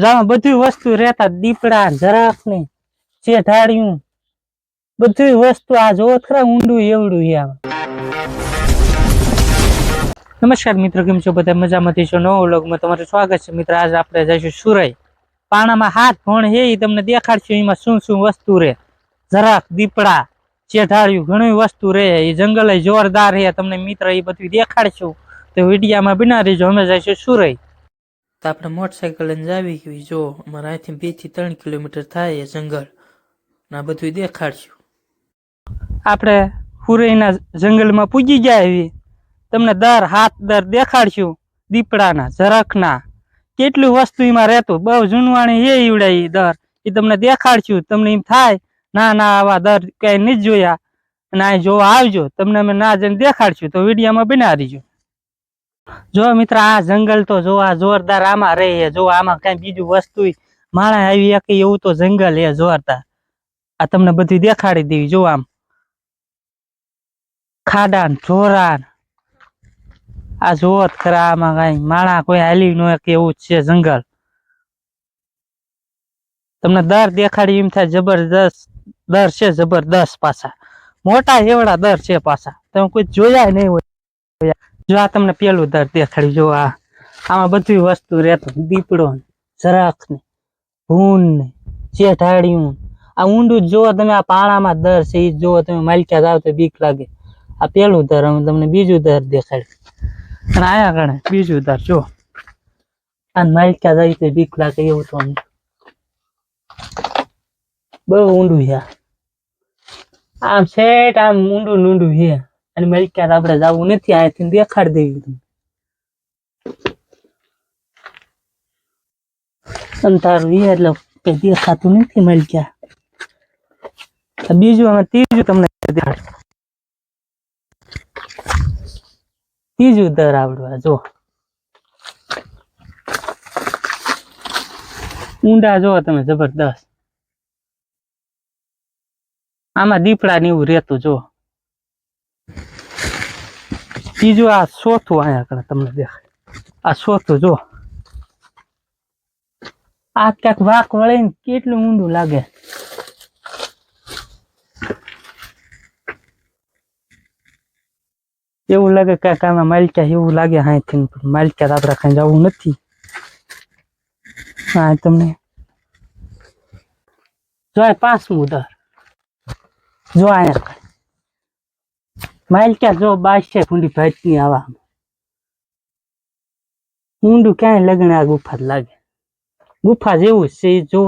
જામાં બધી વસ્તુ રહેતા દીપડા જરાક ને ઢાળ્યું. બધી વસ્તુ આ જોવો ખરા ઊંડું એવડું છે આમાં. નમસ્કાર મિત્રો, કેમ છો બધા? મજામાંથી છો? નવો વ્લોગમાં તમારું સ્વાગત છે. મિત્ર, આજે આપણે જઈશું સુરઈ. પાણામાં હાથ ભણ હે તમને દેખાડશું, એમાં શું શું વસ્તુ રહે. જરાક દીપડા ચેઢાળ્યું ઘણી વસ્તુ રહે. એ જંગલ જોરદાર છે. તમને મિત્ર એ બધું દેખાડશું. તો વિડીયામાં બિના રહીજો, અમે જઈશું સુરઈ. તો આપણે મોટરસાઇકલ લઈને જાવી ગઈ જો, અમારે અહીંથી બેથી ત્રણ કિલોમીટર થાય એ જંગલ. ના બધું દેખાડશું. આપણે હુરઈના જંગલમાં પૂજી ગયા એવી તમને દર હાથ દર દેખાડશું. દીપડાના ઝરખના કેટલું વસ્તુ એમાં રહેતું? બહુ જૂનવાણી એ ઈવડાય દર. એ તમને દેખાડશું. તમને એમ થાય, ના ના, આવા દર કઈ નથી જોયા. અને આ જોવા આવજો, તમને અમે ના જઈને દેખાડશું. તો વિડીયોમાં બના રહીજો જો મિત્ર, આ જંગલ તો જો આ જોરદાર આમાં રહે છે. જો આમાં કઈ બીજું વસ્તુ માળા આવી શકે એવું તો જંગલ એ જોરદાર. આ તમને બધું દેખાડી દેવી, જો આમ. ખાડા ને આ જોત ખરા, આમાં કઈ માણા કોઈ હાલી ન શકે એવું છે જંગલ. તમને દર દેખાડી એમ થાય જબરદસ્ત, દર છે જબરદસ્ત પાછા. મોટા એવડા દર છે પાછા. તમે કોઈ જોયા નહીં હોય. જો આ તમને પેલું દર દેખાડ્યું, જો આ, આમાં બધી વસ્તુ રહેતું દીપડો ને જરાક ને ભૂન ને ચેઠાડિયું આ ઊંડું જો તમે, આ પાણામાં દર છે એ જો તમે, માલિક્યા જાવ તો બીક લાગે. આ પેલું દર અમે તમને બીજું દર દેખાડ્યું. અને આયા ગણે, બીજું દર, જો. આ માલિક્યા જાય તો બીક લાગે એવું તો બહુ ઊંડું છે. આમ છેટ આમ ઊંડું ઊંડું છે. અને માલિક્યા આપણે જવું નથી, અહીંયાથી દેખાડી દેવી તું અંધારું છે એટલે કઈ દેખાતું નથી મળી ગયા બીજું અમે ત્રીજું તમને ત્રીજું દર આવડવા, જો. ઊંડા જો તમે, જબરદસ્ત. આમાં દીપડા ને એવું રહેતું, જો. બીજું આ ચોથું અહીંયા આગળ તમને દેખાય. આ ચોથું જો. આ ક્યાંક વાક વળે ને કેટલું ઊંડું લાગે. એવું લાગે કાંઈક આમાં માલિકા એવું લાગે હાથી માલિકા આપણે કઈ જવું નથી. હા, તમને. જો આ પાંચમું દર. જો અહીંયા માલિકા જો બાદશાહ કુંડી ભાટની આવા ઊંડું ક્યાંય લગ્ન આ ગુફા જ લાગે ગુફા જેવું જ છે ઈ જો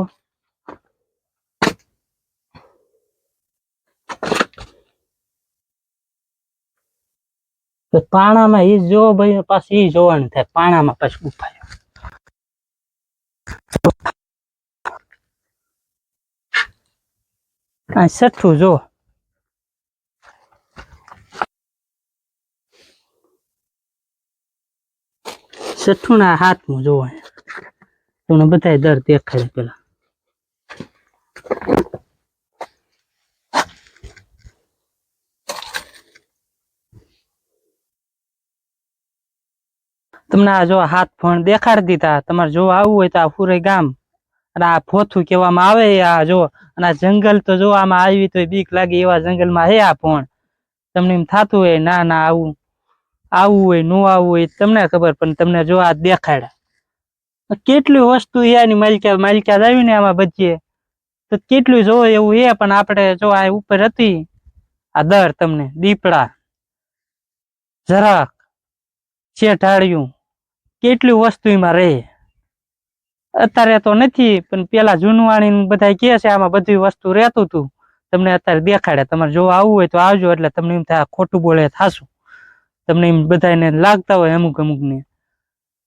તો પાણામાં એ જો ભાઈ પાછું એ જોવાનું થાય પાણામાં પાછું ગુફા આ છઠ્ઠું જો ના હાથમાં જોવા તમને બધા દર દેખાય પેલા. તમને આ જો હાથ ફોન દેખાડી દીધા. તમારે જો આવવું હોય તો આ ફુરે ગામ. અને આ ફોથું કહેવામાં આવે આ જો. અને આ જંગલ તો જો આમાં આવી તો બીક લાગે એવા જંગલમાં હે આ ફોન તમને એમ થતું હોય, ના ના, આવું. આવવું હોય, નું આવવું હોય તમને ખબર, પણ તમને જો આ દેખાડ્યા. કેટલી વસ્તુ એની માલિકા માલિકા જ આવી આમાં બચીએ તો કેટલું જોવો એવું એ પણ આપણે જો આ ઉપર હતી, આ દર તમને, દીપડા, જરાક ચેઠાળ્યું કેટલી વસ્તુ એમાં રહે. અત્યારે તો નથી, પણ પેલા જૂનવાણી બધા કહે છે, આમાં બધી વસ્તુ રહેતું હતું તમને અત્યારે દેખાડે તમારે જો આવવું હોય તો આવજો, એટલે તમને એમ થાય ખોટું બોલે, થાશું. તમને એમ બધાને લાગતા હોય અમુક અમુક ને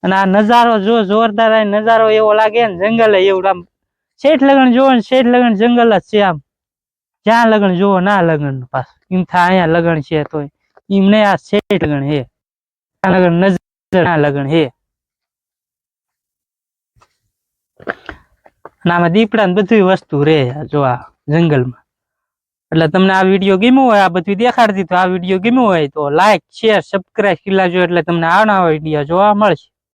અને આ નજારો જો જોરદાર નજારો એવો લાગે ને જંગલ એવું આમ. શેઠ લગન જોવો ને શેઠ લગન જંગલ જ છે આમ. જ્યાં લગન જોવો ના લગન પાસ એમ થાય અહીંયા લગન છે તો એમ નહીં, આ શેઠ લગન હે લગન નજર ના લગન હે નામાં દીપડા ને બધી વસ્તુ રે જો આ જંગલમાં. એટલે તમને આ વીડિયો ગમ્યો હોય, આ બધું દેખાડતી તો આ વીડિયો ગમ્યો હોય તો લાઈક શેર સબસ્ક્રાઈબ કરી એટલે તમને આવનારા વીડિયો જોવા મળશે.